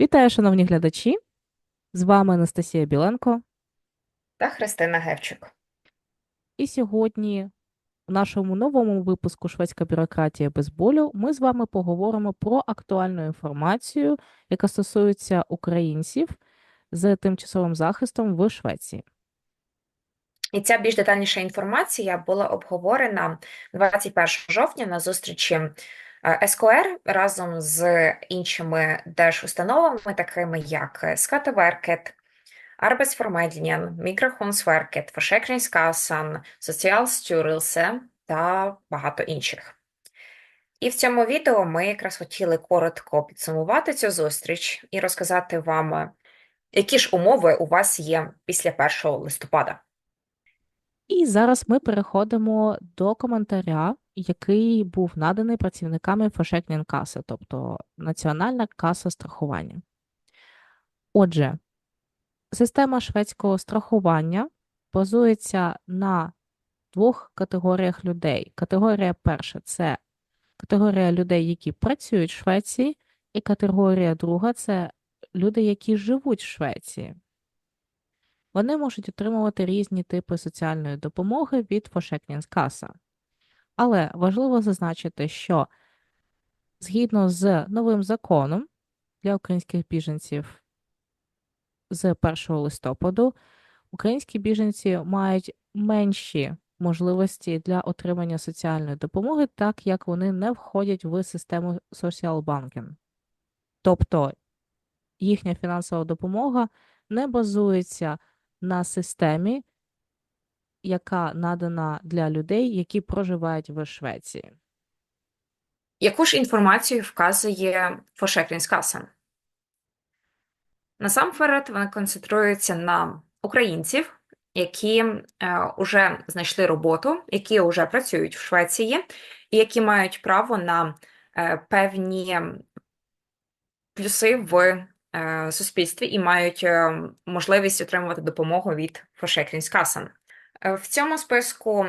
Вітаю, шановні глядачі! З вами Анастасія Біленко. та Христина Гевчук. І сьогодні, у нашому новому випуску Шведська бюрократія без болю, ми з вами поговоримо про актуальну інформацію, яка стосується українців з тимчасовим захистом в Швеції. І ця більш детальніша інформація була обговорена 21 жовтня на зустрічі СКР разом з іншими держустановами, такими як Skatteverket, Arbetsförmedlingen, Migrationsverket, Försäkringskassan, Socialstyrelse та багато інших. І в цьому відео ми якраз хотіли коротко підсумувати цю зустріч і розказати вам, е, які ж умови у вас є після 1 листопада. І зараз ми переходимо до коментаря, який був наданий працівниками Försäkringskassan, тобто Національна каса страхування. Отже, система шведського страхування базується на двох категоріях людей. Категорія перша це категорія людей, які працюють в Швеції, і категорія друга це люди, які живуть в Швеції. Вони можуть отримувати різні типи соціальної допомоги від Försäkringskassan. Але важливо зазначити, що згідно з новим законом для українських біженців з 1 листопаду, українські біженці мають менші можливості для отримання соціальної допомоги, так як вони не входять в систему Social Banking. Тобто їхня фінансова допомога не базується на системі, яка надана для людей, які проживають в Швеції. Яку ж інформацію вказує Försäkringskassan? Насамперед, вони концентруються на українців, які вже знайшли роботу, які вже працюють в Швеції, і які мають право на е, певні плюси в е, суспільстві і мають е, можливість отримувати допомогу від Försäkringskassan. Е, В цьому списку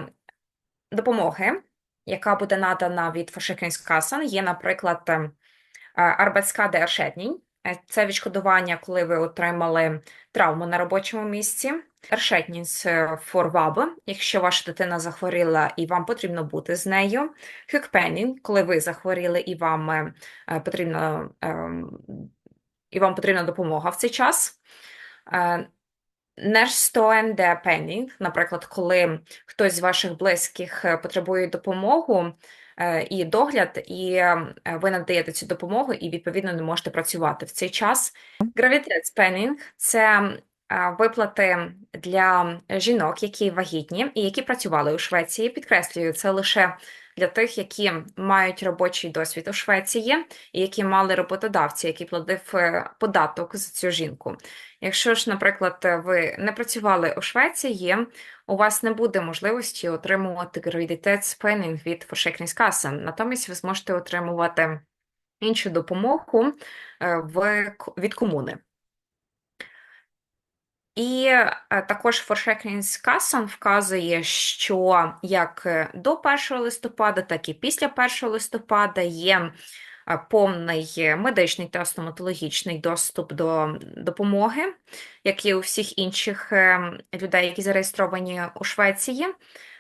допомоги, яка буде надана від Försäkringskassan, є, наприклад, е. Е, Це відшкодування, коли ви отримали травму на робочому місці. For vab, якщо ваша дитина захворіла і вам потрібно бути з нею. Sjukpenning, коли ви захворіли і вам потрібно ем, і вам потрібна допомога в цей час. Е, Närstående penning, наприклад, коли хтось з ваших близьких е, потребує допомогу е, і догляд, і е, ви надаєте цю допомогу, і відповідно не можете працювати в цей час. Graviditetspenning – це е, виплати для жінок, які вагітні і які працювали у Швеції. Підкреслюю, це лише для тих, які мають робочий досвід у Швеції і які мали роботодавця, який платив е, податок за цю жінку. Якщо ж, наприклад, ви не працювали у Швеції, у вас не буде можливості отримувати graviditetspenning від Försäkringskassan. Натомість ви зможете отримувати іншу допомогу е, від комуни. І е, також Försäkringskassan вказує, що як е, до 1 листопада, так і після 1 листопада є е, повний медичний та стоматологічний доступ до допомоги, як і у всіх інших е, людей, які зареєстровані у Швеції.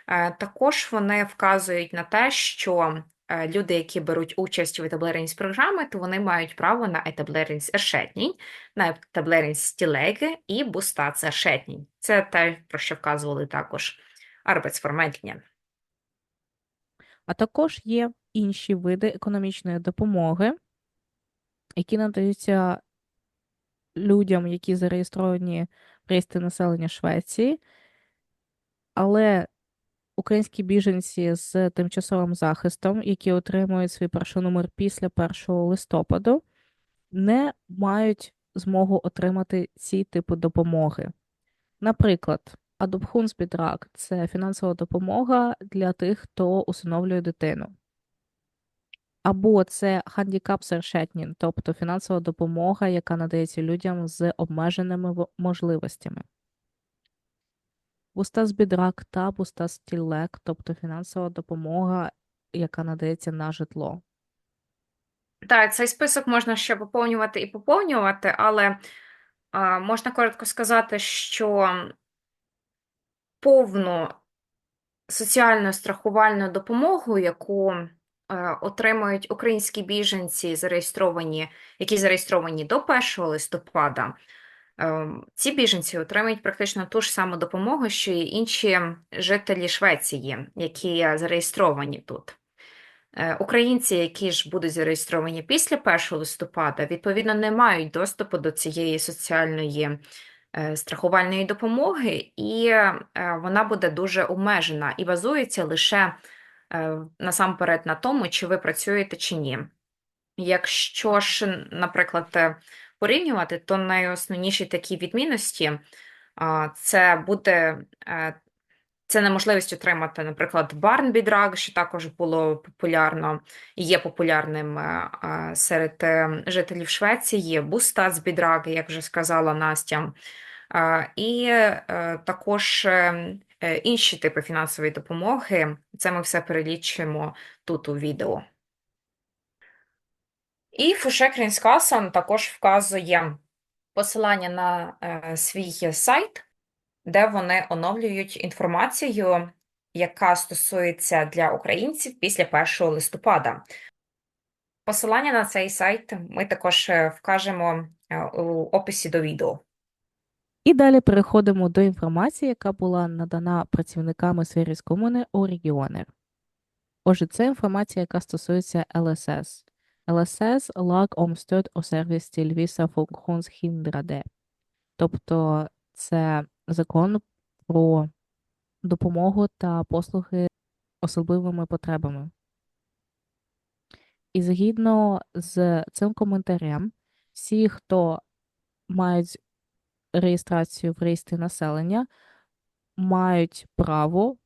Е, Також вони вказують на те, що люди, які беруть участь у етаблеринськ-програми, то вони мають право на етаблеринськ-ершетній, на етаблеринськ-тілеги і бустац-ершетній. Це те, про що вказували також Arbetsförmedlingen. А також є інші види економічної допомоги, які надаються людям, які зареєстровані в реєстрі населення Швеції, але українські біженці з тимчасовим захистом, які отримують свій перший номер після 1 листопаду, не мають змогу отримати ці типи допомоги. Наприклад, Adoptionsbidrag – це фінансова допомога для тих, хто усиновлює дитину. Або це handicapsersättning, тобто фінансова допомога, яка надається людям з обмеженими в- можливостями. Bostadsbidrag та bostadstillägg, тобто фінансова допомога, яка надається на житло. Так, цей список можна ще поповнювати і поповнювати, але а, можна коротко сказати, що повну соціальну страхувальну допомогу, яку е, отримують українські біженці, зареєстровані, які зареєстровані до 1 листопада, ці біженці отримують практично ту ж саму допомогу, що й інші жителі Швеції, які зареєстровані тут. Е, Українці, які ж будуть зареєстровані після 1 листопада, відповідно, не мають доступу до цієї соціальної е, страхувальної допомоги, і е, вона буде дуже обмежена і базується лише насамперед на тому, чи ви працюєте чи ні. Якщо ж, наприклад, порівнювати, то найосновніші такі відмінності це буде це неможливість отримати, наприклад, барнбідраг, що також було популярно і є популярним е, е, серед е, жителів Швеції, бустацбідраг, як вже сказала Настя, і також інші типи фінансової допомоги. Це ми все перелічимо тут у відео. І Försäkringskassan також вказує посилання на е, свій сайт, де вони оновлюють інформацію, яка стосується для українців після 1 листопада. Посилання на цей сайт ми також е, вкажемо е, у описі до відео. І далі переходимо до інформації, яка була надана працівниками сфери з комуни у регіонер. Отже, це інформація, яка стосується LSS. Lag om stöd och service till vissa. Тобто це закон про допомогу та послуги особливими потребами. І згідно з цим коментарем, всі, хто мають реєстрацію в реєстрі населення, мають право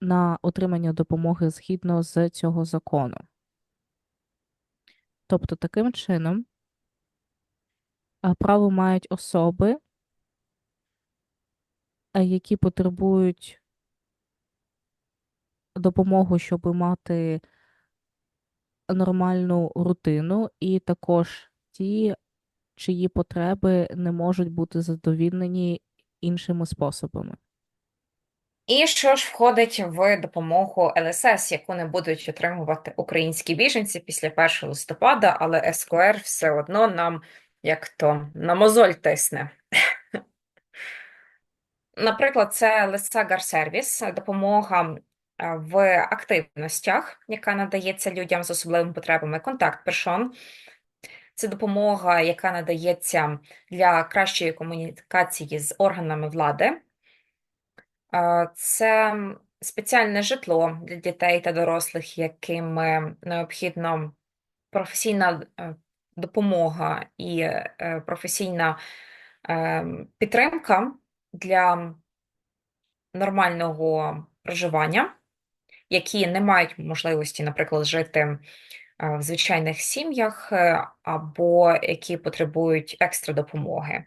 на отримання допомоги згідно з цього закону. Тобто, таким чином, право мають особи, які потребують допомогу, щоб мати нормальну рутину, і також ті, чиї потреби не можуть бути задовільнені іншими способами. І що ж входить в допомогу ЛСС, яку не будуть отримувати українські біженці після 1 листопада, але СКР все одно нам як то на мозоль тисне. Наприклад, це Лисагар сервіс, допомога е, в активностях, яка надається людям з особливими потребами, контакт персон. Це допомога, яка надається для кращої комунікації з органами влади. Це спеціальне житло для дітей та дорослих, яким необхідно професійна е, допомога і е, професійна е, підтримка для нормального проживання, які не мають можливості, наприклад, жити в звичайних сім'ях або які потребують екстра допомоги.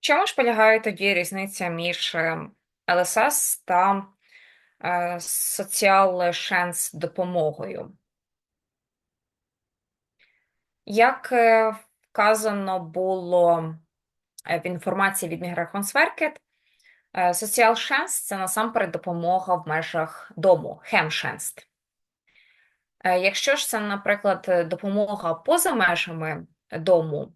Чому ж полягає тоді різниця між ЛСС та е, соціал шенс допомогою? Як е, вказано було е, в інформації від е, соціал шенс це насамперед допомога в межах дому, хемшенст. Е, Якщо ж це, наприклад, е, допомога поза межами дому,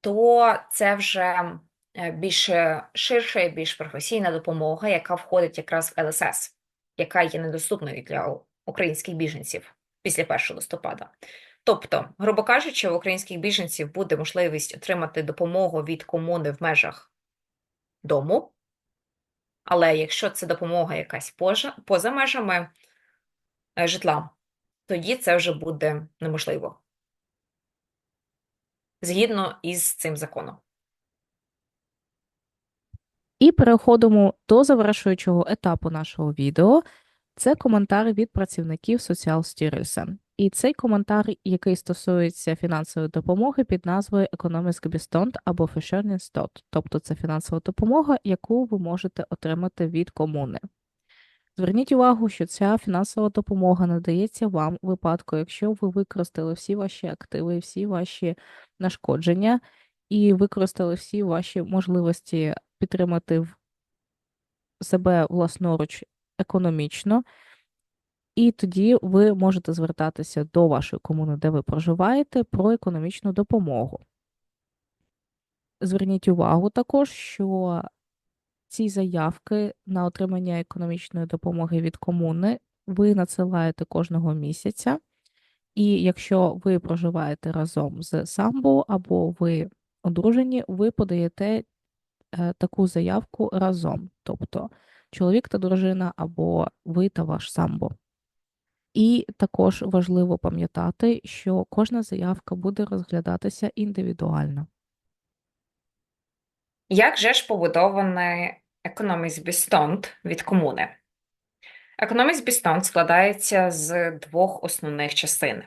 то це вже е, більш е, ширша більш професійна допомога, яка входить якраз в ЛСС, яка є недоступною для українських біженців після 1 листопада. Тобто, грубо кажучи, у українських біженців буде можливість отримати допомогу від комуни в межах дому, але якщо це допомога якась поза, поза межами е, житла, тоді це вже буде неможливо. Згідно із цим законом. І переходимо до завершуючого етапу нашого відео. Це коментар від працівників Соціалстyrelse. І цей коментар, який стосується фінансової допомоги під назвою Економіsk Бістонд або Försörjningsstöd, тобто це фінансова допомога, яку ви можете отримати від комуни. Зверніть увагу, що ця фінансова допомога надається вам у випадку, якщо ви використали всі ваші активи, всі ваші нашкодження і використали всі ваші можливості підтримати себе власноруч економічно, і тоді ви можете звертатися до вашої комуни, де ви проживаєте, про економічну допомогу. Зверніть увагу також, що ці заявки на отримання економічної допомоги від комуни ви надсилаєте кожного місяця. І якщо ви проживаєте разом з самбо або ви одружені, ви подаєте е, таку заявку разом, тобто чоловік та дружина або ви та ваш самбо. І також важливо пам'ятати, що кожна заявка буде розглядатися індивідуально. Як же ж побудований економість-бістонд від комуни? Економість-бістонд складається з двох основних частин.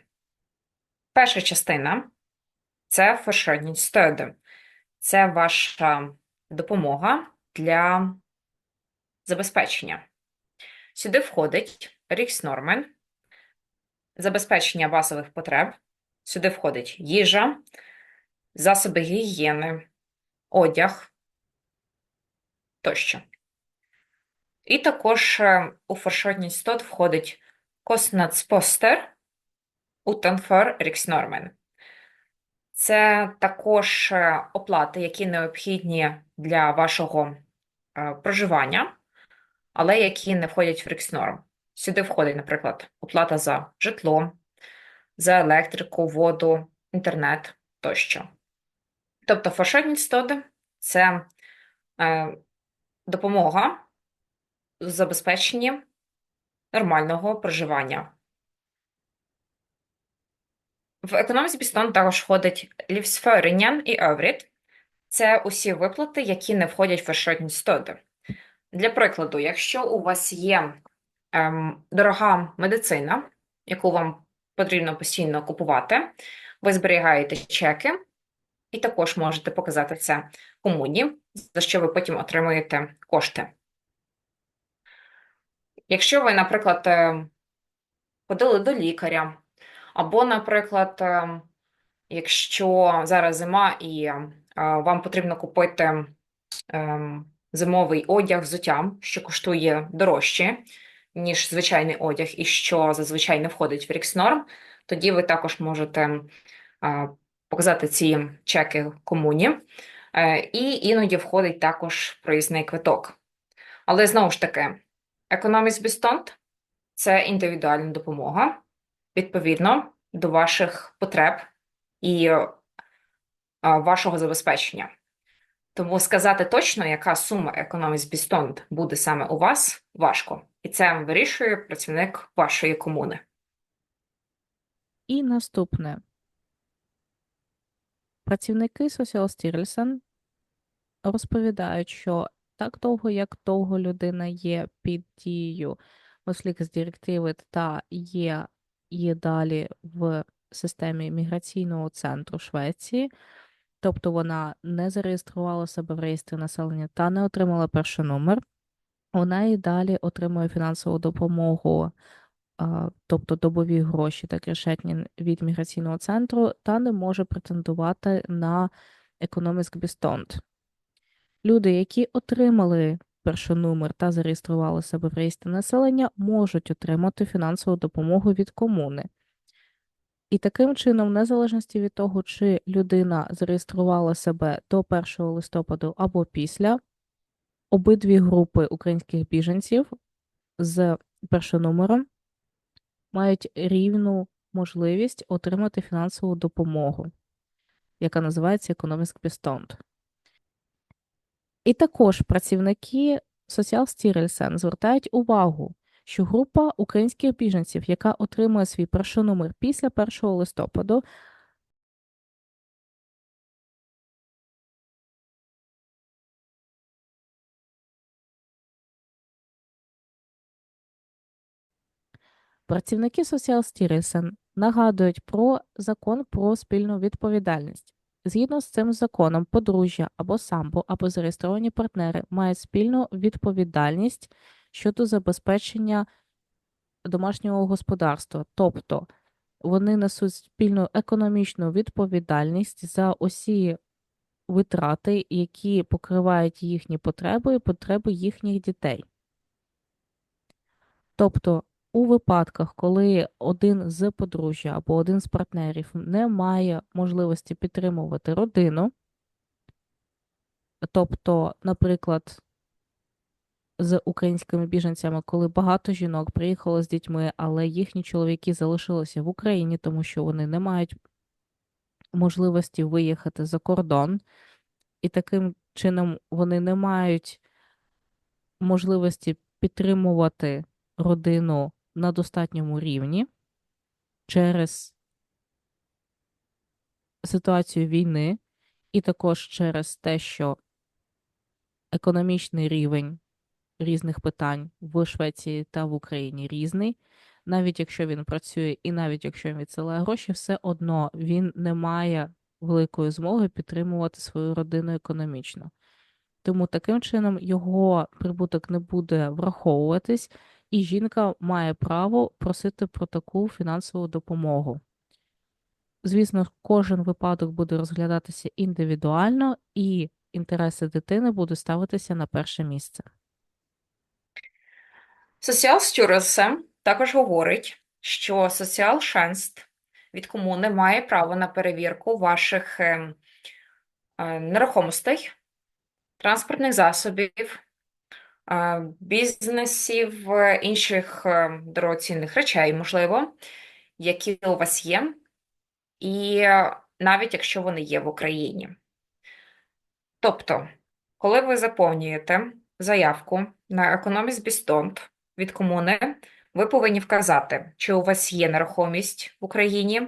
Перша частина це форшоднінстøde. Це ваша допомога для забезпечення. Сюди входить рікснормен, забезпечення базових потреб. Сюди входить їжа, засоби гігієни, одяг тощо. І також е, у форшодністот входить kostnadsposter utenfor riksnormen. Це також е, оплати, які необхідні для вашого е, проживання, але які не входять в рікснорм. Сюди входить, наприклад, оплата за житло, за електрику, воду, інтернет тощо. Тобто форшодністот – це е, допомога в забезпеченні нормального проживання. В економіці Бістон також входить livsføringen і øvrig. Це усі виплати, які не входять в фершотністøde. Для прикладу, якщо у вас є ем, дорога медицина, яку вам потрібно постійно купувати, ви зберігаєте чеки і також можете показати це комуні, за що ви потім отримуєте кошти. Якщо ви, наприклад, е, ходили до лікаря, або, наприклад, е, якщо зараз зима і е, вам потрібно купити ем, зимовий одяг взуття, що коштує дорожче, ніж звичайний одяг, і що зазвичай не входить в рікснорм, тоді ви також можете показати ці чеки комуні, Е, і іноді входить також проїзний квиток. Але знову ж таки, економість Бістонд – це індивідуальна допомога відповідно до ваших потреб і е, вашого забезпечення. Тому сказати точно, яка сума економість Бістонд буде саме у вас, важко. І це вирішує працівник вашої комуни. І наступне. Працівники Соціалстірльсен розповідають, що так довго, як довго людина є під дією з директиви та є, є далі в системі міграційного центру Швеції, тобто вона не зареєструвала себе в реєстрі населення та не отримала перший номер, вона і далі отримує фінансову допомогу тобто добові гроші та крешетні від міграційного центру, та не може претендувати на економіsk бістонд. Люди, які отримали перший номер та зареєстрували себе в реєстрі населення, можуть отримати фінансову допомогу від комуни. І таким чином, в незалежності від того, чи людина зареєструвала себе до 1 листопаду або після, обидві групи українських біженців з першим номером мають рівну можливість отримати фінансову допомогу, яка називається Economic Бістонд. І також працівники Соціалстірельсен звертають увагу, що група українських біженців, яка отримує свій перший номер після 1 листопаду, Працівники Соціалстірельсен нагадують про закон про спільну відповідальність. Згідно з цим законом, подружжя або самбо, або зареєстровані партнери мають спільну відповідальність щодо забезпечення домашнього господарства. Тобто вони несуть спільну економічну відповідальність за усі витрати, які покривають їхні потреби і потреби їхніх дітей. Тобто, у випадках, коли один з подружжя або один з партнерів не має можливості підтримувати родину, тобто, наприклад, з українськими біженцями, коли багато жінок приїхало з дітьми, але їхні чоловіки залишилися в Україні, тому що вони не мають можливості виїхати за кордон, і таким чином вони не мають можливості підтримувати родину на достатньому рівні через ситуацію війни, і також через те, що економічний рівень різних питань в Швеції та в Україні різний. Навіть якщо він працює і навіть якщо він відсилає гроші, все одно він не має великої змоги підтримувати свою родину економічно. Тому таким чином його прибуток не буде враховуватись, і жінка має право просити про таку фінансову допомогу. Звісно, кожен випадок буде розглядатися індивідуально, і інтереси дитини будуть ставитися на перше місце. Соціал-Стюрелсе також говорить, що соціал-шенст від комуни має право на перевірку ваших е, е, нерухомостей, транспортних засобів, бізнесів, е, інших е, дорогоцінних речей, можливо, які у вас є, і навіть якщо вони є в Україні. Тобто, коли ви заповнюєте заявку на економіст-бістонд від комуни, ви повинні вказати, чи у вас є нерухомість в Україні,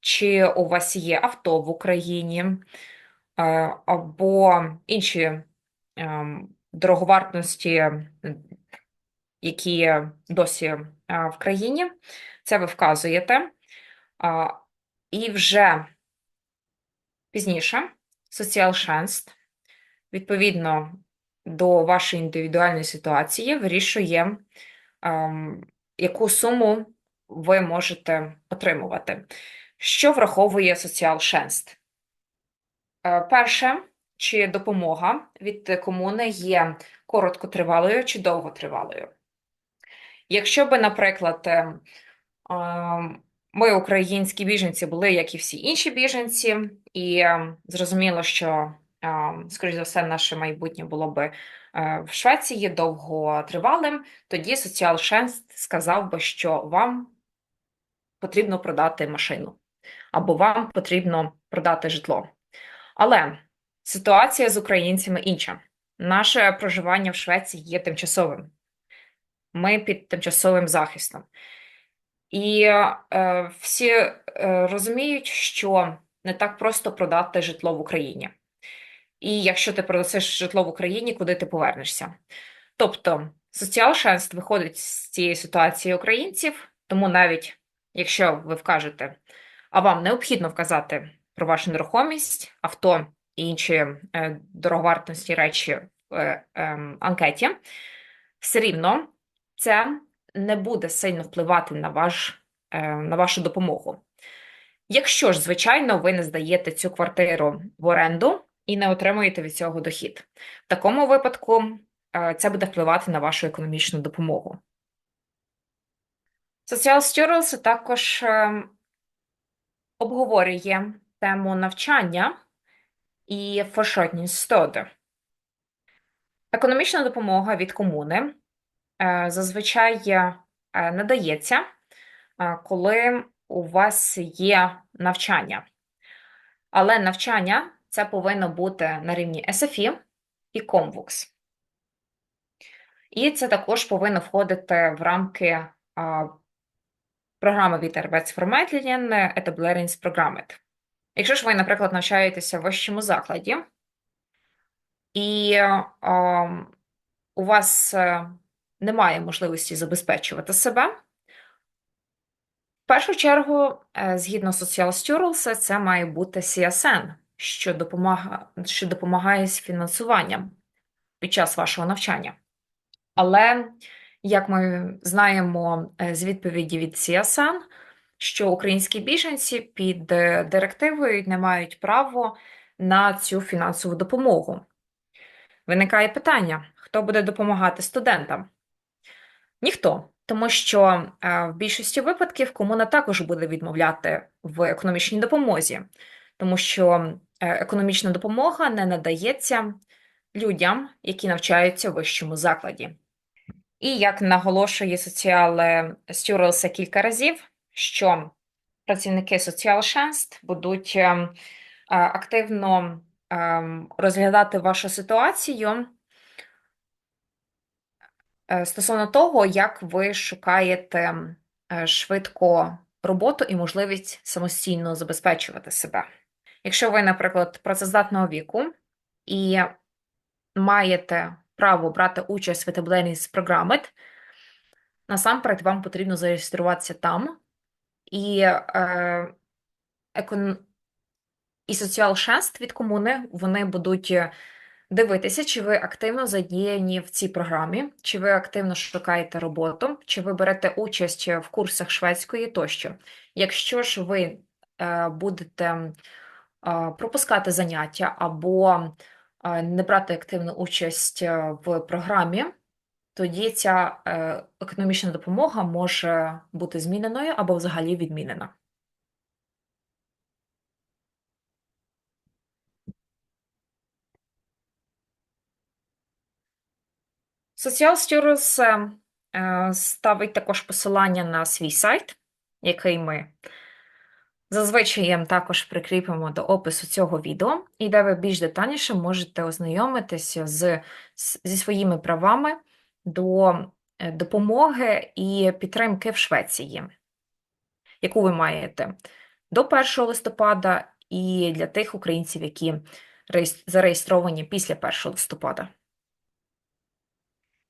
чи у вас є авто в Україні, е, або інші дороговартості, м, які досі в країні. Це ви вказуєте. І вже пізніше соціал-шенст, відповідно до вашої індивідуальної ситуації, вирішує, яку суму ви можете отримувати. Що враховує соціал-шенст? Перше, чи допомога від комуни є короткотривалою чи довготривалою. Якщо би, наприклад, е, ми, українські біженці, були, як і всі інші біженці, і е, зрозуміло, що, е, скоріш за все, наше майбутнє було би в Швеції довготривалим, тоді соціал-шенст сказав би, що вам потрібно продати машину, або вам потрібно продати житло. Але ситуація з українцями інша. Наше проживання в Швеції є тимчасовим. Ми під тимчасовим захистом. І е, всі е, розуміють, що не так просто продати житло в Україні. І якщо ти продасиш житло в Україні, куди ти повернешся? Тобто, соціал-шенст виходить з цієї ситуації українців, тому навіть якщо ви вкажете, а вам необхідно вказати про вашу нерухомість, авто і інші е, дороговартісні речі в е, ем, анкеті, все рівно це не буде сильно впливати на, ваш, е, на вашу допомогу. Якщо ж, звичайно, ви не здаєте цю квартиру в оренду і не отримуєте від цього дохід. В такому випадку це буде впливати на вашу економічну допомогу. Social Stewardship також е, обговорює тему навчання і форшотність Економічна допомога від комуни е, зазвичай е, надається, е, коли у вас є навчання. Але навчання це повинно бути на рівні SFI і COMVUX. І це також повинно входити в рамки програми від Arbeidsformidlingen Etableringsprogrammet. Якщо ж ви, наприклад, навчаєтеся в вищому закладі, і а, у вас немає можливості забезпечувати себе, в першу чергу, е, згідно Social Stewardship, це має бути CSN, що допомагає, що допомагає з фінансуванням під час вашого навчання. Але Як ми знаємо е, з відповіді від СІАСАН, що українські біженці під е, директивою не мають права на цю фінансову допомогу. Виникає питання: хто буде допомагати студентам? Ніхто, тому що е, в більшості випадків комуна також буде відмовляти в економічній допомозі, тому що е, економічна допомога не надається людям, які навчаються в вищому закладі. І як наголошує соціал Стюрелса кілька разів, що працівники соціал-шенст будуть ем, е, активно ем, розглядати вашу ситуацію е, стосовно того, як ви шукаєте е, швидко роботу і можливість самостійно забезпечувати себе. Якщо ви, наприклад, працездатного віку і маєте право брати участь в Etablerness програми, насамперед вам потрібно зареєструватися там, і, е, екон... і соціал-шест від комуни вони будуть е, дивитися, чи ви активно задіяні в цій програмі, чи ви активно шукаєте роботу, чи ви берете участь в курсах шведської тощо. Якщо ж ви е, будете е, пропускати заняття або е, не брати активну участь е, в програмі, тоді ця е, економічна допомога може бути зміненою або взагалі відмінена. Social Stures е, ставить також посилання на свій сайт, який ми зазвичай також прикріпимо до опису цього відео, і де ви більш детальніше можете ознайомитися з- зі своїми правами до е, допомоги і підтримки в Швеції, яку ви маєте до 1 листопада, і для тих українців, які зареєстровані після 1 листопада.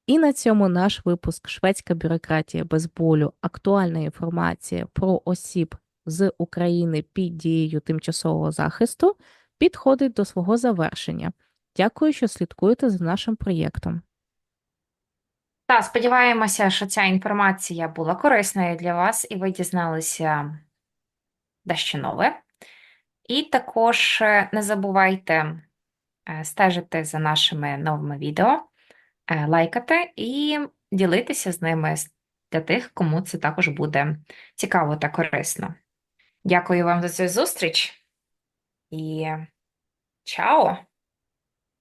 І на цьому наш випуск Шведська бюрократія без болю. Актуальна інформація про осіб з України під дією тимчасового захисту підходить до свого завершення. Дякую, що слідкуєте за нашим проєктом. Та сподіваємося, що ця інформація була корисною для вас, і ви дізналися дещо нове. І також е, не забувайте е, стежити за нашими новими відео, е, лайкати і ділитися з ними для тих, кому це також буде цікаво та корисно. Дякую вам за цю зустріч і чао!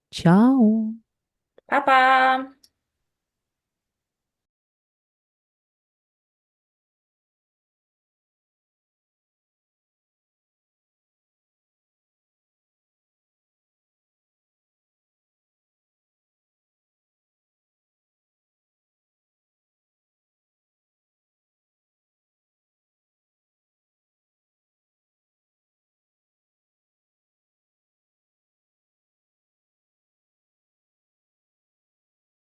Чао! Па-па!